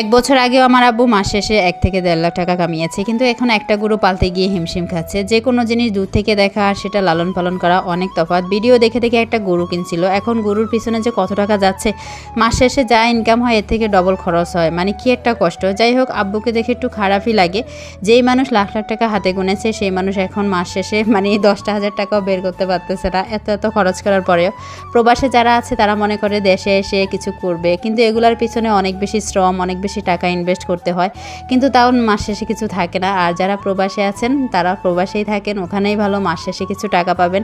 এক বছর আগেও আমার আব্বু মাস শেষে এক থেকে দেড় লাখ টাকা কামিয়েছে, কিন্তু এখন একটা গরু পালতে গিয়ে হিমশিম খাচ্ছে। যে কোনো জিনিস দূর থেকে দেখা আর সেটা লালন পালন করা অনেক তফাৎ। ভিডিও দেখে দেখে একটা গরু কিনছিল। এখন গরুর পিছনে যে কত টাকা যাচ্ছে, মাস শেষে যা ইনকাম হয় এর থেকে ডবল খরচ হয়। মানে কি একটা কষ্ট। যাই হোক, আব্বুকে দেখে একটু খারাপই লাগে। যেই মানুষ লাখ লাখ টাকা হাতে গুনেছে, সেই মানুষ এখন মাস শেষে মানে দশটা হাজার টাকাও বের করতে পারতেছে না। এত এত খরচ করার পরেও প্রবাসে যারা আছে, তারা মনে করে দেশে এসে কিছু করবে। কিন্তু এগুলার পিছনে অনেক বেশি শ্রম, অনেক বেশি টাকা ইনভেস্ট করতে হয়। কিন্তু তাও মাস শেষে কিছু থাকে না। আর যারা প্রবাসে আছেন, তারা প্রবাসেই থাকেন, ওখানেই ভালো মাস শেষে কিছু টাকা পাবেন।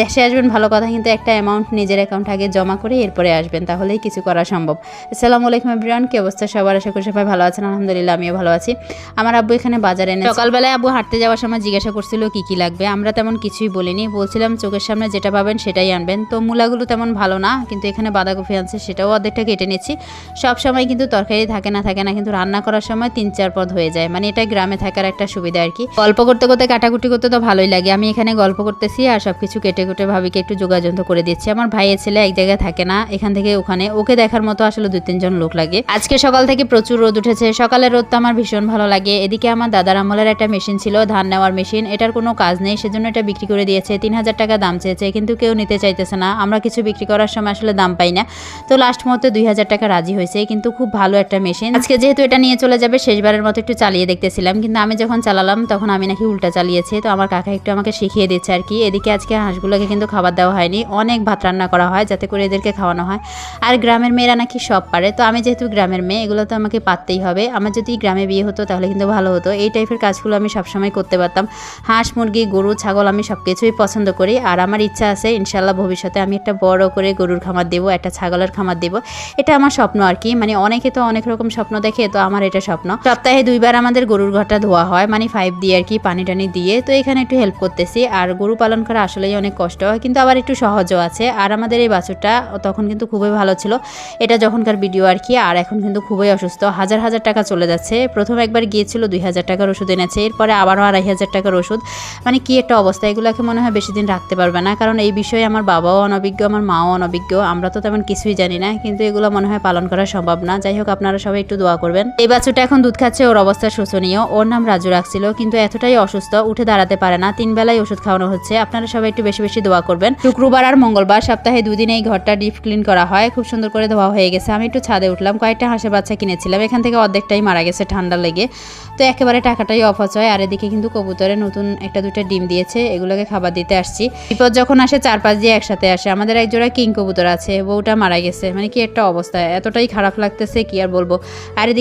দেশে আসবেন, ভালো কথা, কিন্তু একটা অ্যামাউন্ট নিজের অ্যাকাউন্ট আগে জমা করে এরপরে আসবেন, তাহলেই কিছু করা সম্ভব। আসসালামু আলাইকুম এভরিওয়ান কি অবস্থা সবার? আশা করি সবাই ভালো আছেন, আলহামদুলিল্লাহ, আমিও ভালো আছি। আমার আব্বু এখানে বাজারে এনে সকালবেলায় আব্বু হাঁটতে যাওয়ার সময় জিজ্ঞাসা করছিল, কি কি লাগবে? আমরা তেমন কিছুই বলিনি। বলছিলাম, চোখের সামনে যেটা পাবেন, সেটাই আনবেন। তো মূলাগুলো তেমন ভালো না, কিন্তু এখানে বাঁধাকপি আনছে, সেটাও অর্ধেকটা কেটে নিচ্ছি। সব সময় কিন্তু তরকারি থাকে না থাকে না, কিন্তু রান্না করার সময় তিন চার পদ হয়ে যায়। মানে এটা গ্রামে থাকার একটা সুবিধা আর কি। গল্প করতে করতে, কাটাকুটি করতে তো ভালোই লাগে। আমি এখানে গল্প করতেছি আর সব কিছু কেটে কুটে ভাবিকে একটু যোগাযোগ করে দিচ্ছি। আমার ভাইয়ের ছেলে এক জায়গায় থাকে না, এখান থেকে ওখানে। ওকে দেখার মতো আসলে দুই তিনজন লোক লাগে। আজকে সকাল থেকে প্রচুর রোদ উঠেছে। সকালের রোদ তো আমার ভীষণ ভালো লাগে। এদিকে আমার দাদার আমলের একটা মেশিন ছিল, ধান নেওয়ার মেশিন। এটার কোনো কাজ নেই, সেজন্য এটা বিক্রি করে দিয়েছে। তিন হাজার টাকা দাম চেয়েছে, কিন্তু কেউ নিতে চাইতেছে না। আমরা কিছু বিক্রি করার সময় আসলে দাম পাই না। তো লাস্ট মুহূর্তে দুই হাজার টাকা রাজি হয়েছে, কিন্তু খুব ভালো একটা মেশিন। আজকে যেহেতু এটা নিয়ে চলে যাবে, শেষবারের মতো একটু চালিয়ে দেখতেছিলাম। কিন্তু আমি যখন চালালাম, তখন আমি নাকি উল্টা চালিয়েছি। তো আমার কাকা একটু আমাকে শিখিয়ে দিচ্ছে আর কি। এদিকে আজকে হাঁসগুলোকে কিন্তু খাবার দেওয়া হয়নি। অনেক ভাত রান্না করা হয় যাতে করে এদেরকে খাওয়ানো হয়। আর গ্রামের মেয়েরা নাকি সব পারে। তো আমি যেহেতু গ্রামের মেয়ে, এগুলো তো আমাকে পারতেই হবে। আমার যদি গ্রামে বিয়ে হতো, তাহলে কিন্তু ভালো হতো। এই টাইপের কাজগুলো আমি সবসময় করতে পারতাম। হাঁস, মুরগি, গরু, ছাগল আমি সব কিছুই পছন্দ করি। আর আমার ইচ্ছা আছে ইনশাল্লাহ ভবিষ্যতে আমি একটা বড় করে গরুর খামার দেবো, একটা ছাগলের খামার দেবো। এটা আমার স্বপ্ন আর কি। মানে অনেকে তো অনেক রকম স্বপ্ন দেখে, তো আমার এটা স্বপ্ন। সপ্তাহে দুইবার আমাদের গরুর ঘরটা ধোয়া হয়। মানে ফাইভ দিয়ে আর কি পানি টানি দিয়ে। তো এখানে একটু হেল্প করতেছি। আর গরু পালন করা আসলেই অনেক কষ্ট হয়, কিন্তু আবার একটু সহজও আছে। আর আমাদের এই বাছুরটা তখন কিন্তু খুবই ভালো ছিল। এটা যখনকার ভিডিও আর কি, আর এখন কিন্তু খুবই অসুস্থ। হাজার হাজার টাকা চলে যাচ্ছে। প্রথম একবার গিয়েছিল দুই হাজার টাকার ওষুধ এনেছে। এরপরে আবারও আড়াই হাজার টাকার ওষুধ। মানে কি একটা অবস্থা, এগুলোকে মনে হয় বেশি দিন রাখতে পারবে না। কারণ এই বিষয়ে আমার বাবাও অনভিজ্ঞ, আমার মাও অনভিজ্ঞ। আমরা তো তেমন কিছুই জানি না, কিন্তু এগুলো মনে হয় পালন করা সম্ভব না। যাই হোক, আপনারা সবাই একটু দোয়া করবেন। এই বাচ্চাটা এখন দুধ খাচ্ছে, ওর অবস্থা শোচনীয়। ওর নাম রাজু রাখছিল, কিন্তু এতটাই অসুস্থ, উঠে দাঁড়াতে পারে না। তিন বেলায় ওষুধ খাওয়ানো হচ্ছে। আপনারা সবাই একটু বেশি বেশি দোয়া করবেন। শুক্রবার আর মঙ্গলবার সপ্তাহে দুদিন এই ঘরটা ডিপ ক্লিন করা হয়। খুব সুন্দর করে ধোয়া হয়ে গেছে। আমি একটু ছাদে উঠলাম, কয়েকটা হাঁসের বাচ্চা কিনেছিলাম। এখান থেকে অর্ধেকটাই মারা গেছে ঠান্ডা লেগে। তো একেবারে টাকাটাই অপচয়। আর এদিকে কিন্তু কবুতরে নতুন একটা দুইটা ডিম দিয়েছে। এগুলোকে খাবার দিতে আসছি। বিপদ যখন আসে চার পাঁচ দিয়ে একসাথে আসে। আমাদের একজোড়া কিং কবুতর আছে, বউটা মারা গেছে। মানে কি একটা অবস্থা। এতটাই খারাপ লাগতেছে, কি আর বলব? আর এদিকে